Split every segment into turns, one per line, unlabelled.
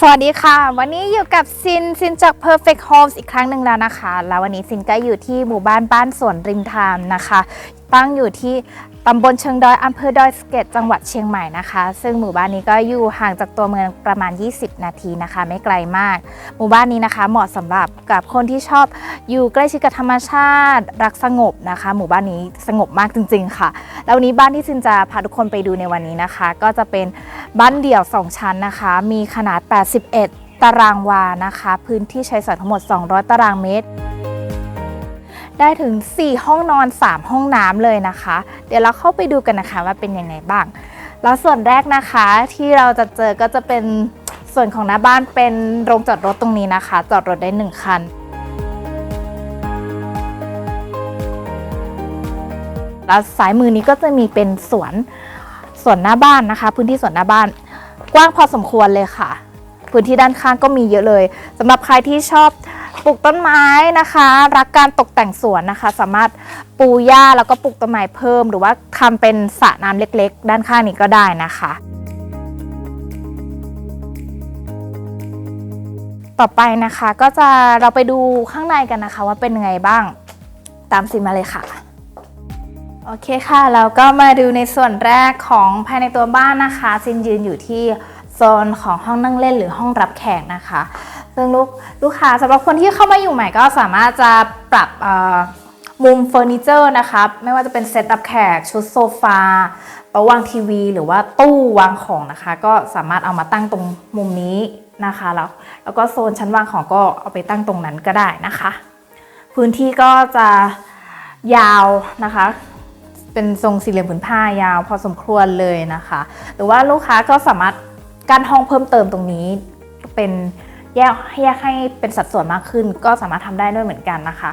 สวัสดีค่ะ วันนี้อยู่กับซินซินจาก Perfect Homes อีกครั้งหนึ่งแล้วนะคะ แล้ววันนี้ซินก็อยู่ที่หมู่บ้านบ้านสวนริมทานนะคะ ตั้งอยู่ที่ ตำบลเชิงดอยอำเภอดอยสะเก็ดจังหวัดเชียงใหม่นะคะ ซึ่งหมู่บ้านนี้ก็อยู่ห่างจากตัวเมืองประมาณ 20 นาทีนะคะ ไม่ไกลมาก หมู่บ้านนี้นะคะ เหมาะสำหรับกับคนที่ชอบอยู่ใกล้ชิดกับธรรมชาติ รักสงบนะคะ หมู่บ้านนี้สงบมากจริง ๆ ค่ะ แล้ววันนี้บ้านที่ซินจะพาทุกคนไปดูในวันนี้นะคะ ก็จะเป็นบ้านเดี่ยว 2 ชั้นนะคะ มีขนาด 81 ตารางวานะคะ พื้นที่ใช้สอยทั้งหมด 200 ตารางเมตร ได้ถึง 4 ห้องนอน 3 ห้องน้ำเลยนะคะ เดี๋ยวเราเข้าไปดูกันนะคะว่าเป็นยังไงบ้าง แล้วส่วนแรกนะคะที่เราจะเจอก็จะเป็นส่วนของหน้าบ้านเป็นโรงจอดรถตรงนี้นะคะ จอดรถได้ 1 คันแล้วซ้ายมือนี้ก็จะมีเป็นสวนสวนหน้าบ้านนะคะ พื้นที่สวนหน้าบ้าน กว้างพอสมควรเลยค่ะ พื้นที่ด้านข้างก็มีเยอะเลยสำหรับใครที่ชอบ ปลูกต้นไม้นะคะ รักการตกแต่งสวนนะคะ สามารถปูหญ้าแล้วก็ปลูกต้นไม้เพิ่ม หรือว่าทำเป็นสระน้ำเล็กๆ ด้านข้างนี้ก็ได้นะคะต่อไปนะคะก็จะเราไปดูข้างในกันนะคะ ว่าเป็นยังไงบ้างตามซินมาเลยค่ะ โอเคค่ะ เราก็มาดูในส่วนแรกของภายในตัวบ้านนะคะซินยืนอยู่ที่โซนของห้องนั่งเล่นหรือห้องรับแขกนะคะ ซึ่งลูกลูกค้าสำหรับคนที่เข้ามาอยู่ใหม่ก็สามารถจะปรับมุมเฟอร์นิเจอร์นะคะไม่ว่าจะเป็นเซตรับแขกชุดโซฟาโต๊ะวางทีวี หรือว่าตู้วางของนะคะ ก็สามารถเอามาตั้งตรงมุมนี้นะคะแล้วแล้วก็โซนชั้นวางของก็เอาไปตั้งตรงนั้นก็ได้นะคะ พื้นที่ก็จะยาวนะคะ เป็นทรงสี่เหลี่ยมผืนผ้ายาวพอสมควรเลยนะคะ หรือว่าลูกค้าก็สามารถกั้นห้องเพิ่มเติมตรงนี้เป็น แยกแยกให้เป็นสัดส่วนมากขึ้น ก็สามารถทำได้ด้วยเหมือนกันนะคะ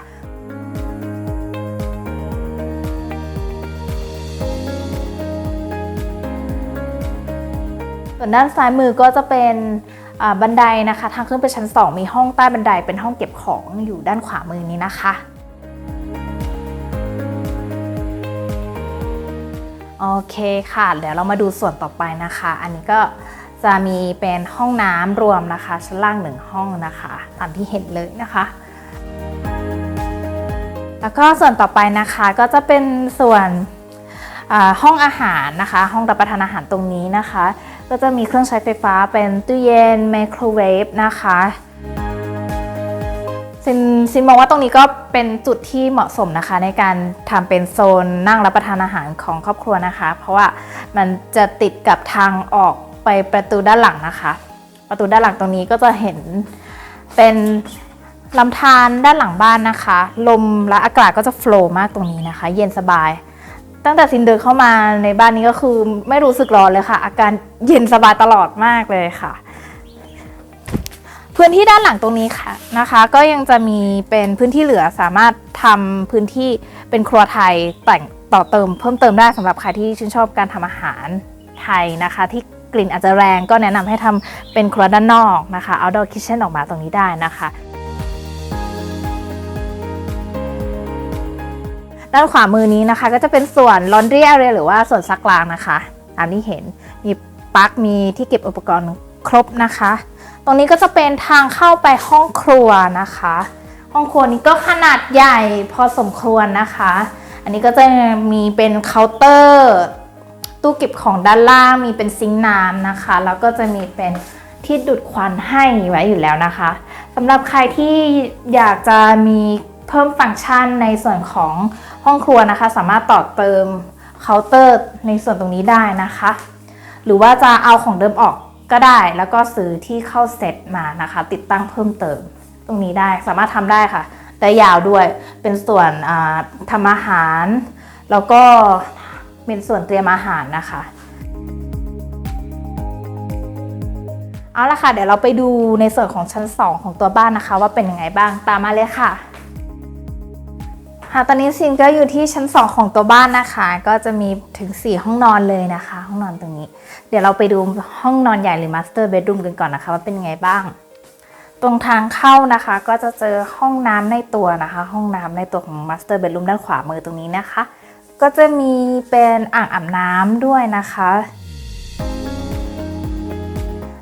ส่วนด้านซ้ายมือก็จะเป็นบันไดนะคะ ทางขึ้นไปชั้น 2 มีห้องใต้บันไดเป็นห้องเก็บของอยู่ด้านขวามือนี้นะคะโอเคค่ะเดี๋ยวเรามาดูส่วนต่อไปนะคะ อันนี้ก็ จะมีเป็นห้องน้ำรวมนะคะ ชั้นล่างหนึ่งห้องนะคะ ตามที่เห็นเลยนะคะ แล้วก็ส่วนต่อไปนะคะก็จะเป็นส่วนห้องอาหารนะคะ ห้องรับประทานอาหารตรงนี้นะคะ ก็จะมีเครื่องใช้ไฟฟ้าเป็นตู้เย็นไมโครเวฟนะคะซินซินมองว่าตรงนี้ก็เป็นจุดที่เหมาะสมนะคะ ในการทำเป็นโซนนั่งรับประทานอาหารของครอบครัวนะคะ เพราะว่ามันจะติดกับทางออก ไปประตูด้านหลังนะคะ ประตูด้านหลังตรงนี้ก็จะเห็นเป็นลำธารด้านหลังบ้านนะคะ ลมและอากาศก็จะโฟล์มากตรงนี้นะคะ เย็นสบาย ตั้งแต่ซินเดินเข้ามาในบ้านนี้ก็คือไม่รู้สึกร้อนเลยค่ะ อาการเย็นสบายตลอดมากเลยค่ะ พื้นที่ด้านหลังตรงนี้ค่ะนะคะ ก็ยังจะมีเป็นพื้นที่เหลือสามารถทำพื้นที่เป็นครัวไทยแต่งต่อเติมเพิ่มเติมได้สำหรับใครที่ชื่นชอบการทำอาหารไทยนะคะ ที่ กลิ่นอาจจะแรงก็แนะนำให้ทำเป็นครัวด้านนอกนะคะ outdoor kitchen ออกมาตรงนี้ได้นะคะด้านขวามือนี้นะคะก็จะเป็นส่วน laundry area หรือว่าส่วนซักล้างนะคะตามที่เห็นมีปลั๊กมีที่เก็บอุปกรณ์ครบนะคะ ตรงนี้ก็จะเป็นทางเข้าไปห้องครัวนะคะ ห้องครัวนี้ก็ขนาดใหญ่พอสมควรนะคะ อันนี้ก็จะมีเป็นเคาน์เตอร์ ตู้เก็บของด้านล่างมีเป็นซิงค์น้ำนะคะ แล้วก็จะมีเป็นที่ดูดควันให้ไว้อยู่แล้วนะคะสำหรับใครที่อยากจะมีเพิ่มฟังก์ชันในส่วนของห้องครัวนะคะ สามารถต่อเติมเคาน์เตอร์ในส่วนตรงนี้ได้นะคะ หรือว่าจะเอาของเดิมออกก็ได้ แล้วก็ซื้อที่เข้าเซตมานะคะ ติดตั้งเพิ่มเติมตรงนี้ได้สามารถทำได้ค่ะ แต่ยาวด้วยเป็นส่วนทำอาหาร แล้วก็ เป็นส่วนเตรียมอาหารนะคะ เอาละค่ะ เดี๋ยวเราไปดูในส่วนของชั้น 2 ของตัวบ้านนะคะ ว่าเป็นยังไงบ้างตามมาเลยค่ะค่ะตอนนี้ซินก็อยู่ที่ชั้น 2 ของตัวบ้านนะคะ ก็จะมีถึง 4 ห้องนอนเลยนะคะ ห้องนอนตรงนี้ เดี๋ยวเราไปดูห้องนอนใหญ่หรือ master bedroom กันก่อนนะคะ ว่าเป็นยังไงบ้าง ตรงทางเข้านะคะก็จะเจอห้องน้ำในตัวนะคะ ห้องน้ำในตัวของ master bedroom ด้านขวามือตรงนี้นะคะ ก็จะมีเป็นอ่างอาบน้ำด้วยนะคะ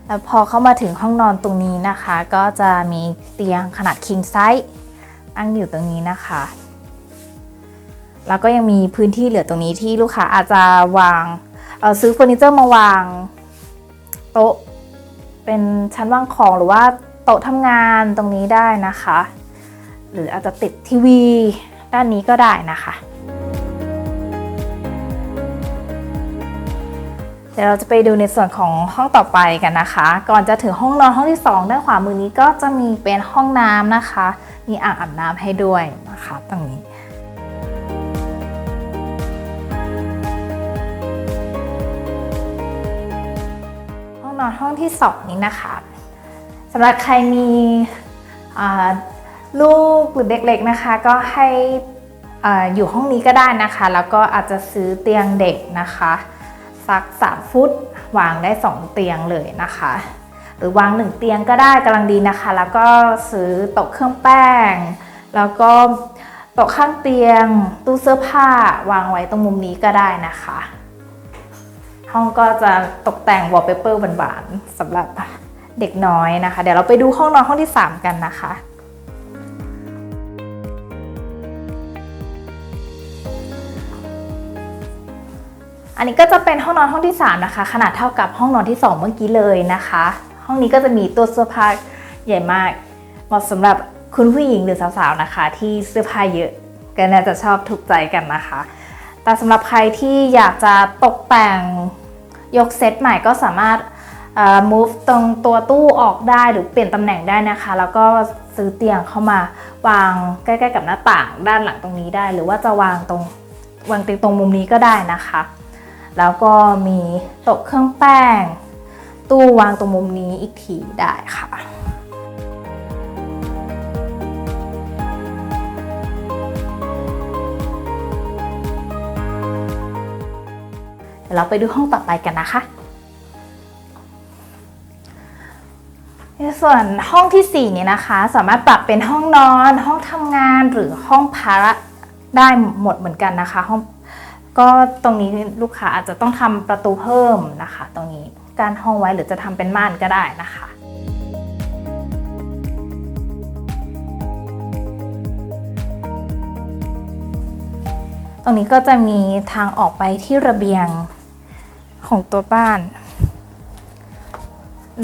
แล้วพอเข้ามาถึงห้องนอนตรงนี้นะคะ ก็จะมีเตียงขนาด king size ตั้งอยู่ตรงนี้นะคะ แล้วก็ยังมีพื้นที่เหลือตรงนี้ที่ลูกค้าอาจจะวางเอ่อซื้อเฟอร์นิเจอร์มาวางโต๊ะเป็นชั้นวางของหรือว่าโต๊ะทำงานตรงนี้ได้นะคะ หรืออาจจะติดทีวีด้านนี้ก็ได้นะคะ เดี๋ยวเราจะไปดูในส่วนของห้องต่อไปกันนะคะ ก่อนจะถึงห้องนอนห้องที่ 2 ด้านขวามือนี้ก็จะมีเป็นห้องน้ำนะคะ มีอ่างอาบน้ำให้ด้วยนะคะตรงนี้ห้องนอนห้องที่ 2 นี้นะคะสำหรับใครมีลูกหรือเด็กเล็กนะคะ ก็ให้ออยู่ห้องนี้ก็ได้นะคะ แล้วก็อาจจะซื้อเตียงเด็กนะคะ สัก 3 ฟุต วางได้ 2 เตียงเลยนะคะ หรือวาง 1 เตียงก็ได้กำลังดีนะคะ แล้วก็ซื้อโต๊ะเครื่องแป้ง แล้วก็โต๊ะข้างเตียง ตู้เสื้อผ้าวางไว้ตรงมุมนี้ก็ได้นะคะ ห้องก็จะตกแต่งวอลเปเปอร์หวานๆสำหรับเด็กน้อยนะคะ เดี๋ยวเราไปดูห้องนอนห้องที่ 3 กันนะคะ อันนี้ก็จะเป็นห้องนอนห้องที่ 3 นะคะ ขนาดเท่ากับห้องนอนที่ 2 เมื่อกี้เลยนะคะ ห้องนี้ก็จะมีตัวเสื้อผ้าใหญ่มากเหมาะสำหรับคุณผู้หญิงหรือสาวๆนะคะ ที่เสื้อผ้าเยอะก็น่าจะชอบถูกใจกันนะคะ แต่สำหรับใครที่อยากจะตกแต่งยกเซตใหม่ก็สามารถ move ตรงตัวตู้ออกได้หรือเปลี่ยนตำแหน่งได้นะคะ แล้วก็ซื้อเตียงเข้ามาวางใกล้ ๆ กับหน้าต่างด้านหลังตรงนี้ได้ หรือว่าจะวางตรงวางเตียงตรงมุมนี้ก็ได้นะคะ แล้วก็มีโต๊ะเครื่องแป้ง ตู้วางตรงมุมนี้อีกทีได้ค่ะเดี๋ยวเราไปดูห้องต่อไปกันนะคะในส่วนห้องที่ 4 นี้นะคะ สามารถปรับเป็นห้องนอน ห้องทำงานหรือห้องพักได้หมดเหมือนกันนะคะ ห้อง ก็ตรงนี้ลูกค้าอาจจะต้องทำประตูเพิ่มนะคะ ตรงนี้การห้องไว้หรือจะทำเป็นม่านก็ได้นะคะตรงนี้ก็จะมีทางออกไปที่ระเบียงของตัวบ้าน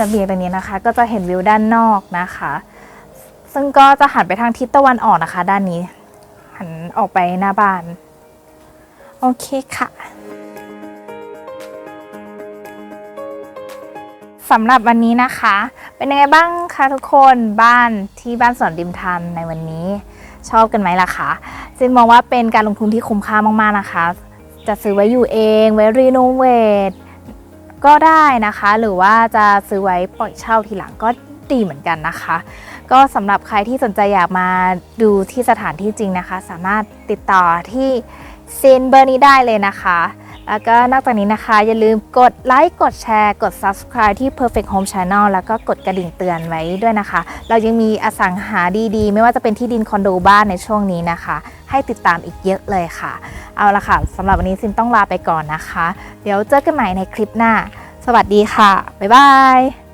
ระเบียงตรงนี้นะคะ ก็จะเห็นวิวด้านนอกนะคะ ซึ่งก็จะหันไปทางทิศตะวันออกนะคะ ด้านนี้ หันออกไปหน้าบ้าน โอเคค่ะสำหรับวันนี้นะคะ เป็นยังไงบ้างคะทุกคนบ้านที่บ้านสวนริมทานในวันนี้ ชอบกันไหมล่ะคะจินมองว่าเป็นการลงทุนที่คุ้มค่ามากๆนะคะ จะซื้อไว้อยู่เองไว้รีโนเวทก็ได้นะคะ หรือว่าจะซื้อไว้ปล่อยเช่าทีหลังก็ดีเหมือนกันนะคะ ก็สำหรับใครที่สนใจอยากมาดูที่สถานที่จริงนะคะ สามารถติดต่อที่ ซีนเบอร์นี้ได้เลยนะคะ แล้วก็นอกจากนี้นะคะ อย่าลืมกดไลค์กดแชร์กด subscribe ที่ Perfect Home Channel แล้วก็กดกระดิ่งเตือนไว้ด้วยนะคะ เรายังมีอสังหาดีๆ ไม่ว่าจะเป็นที่ดินคอนโดบ้านในช่วงนี้นะคะ ให้ติดตามอีกเยอะเลยค่ะ เอาละค่ะสำหรับวันนี้ซินต้องลาไปก่อนนะคะ เดี๋ยวเจอกันใหม่ในคลิปหน้า สวัสดีค่ะ บ๊ายบาย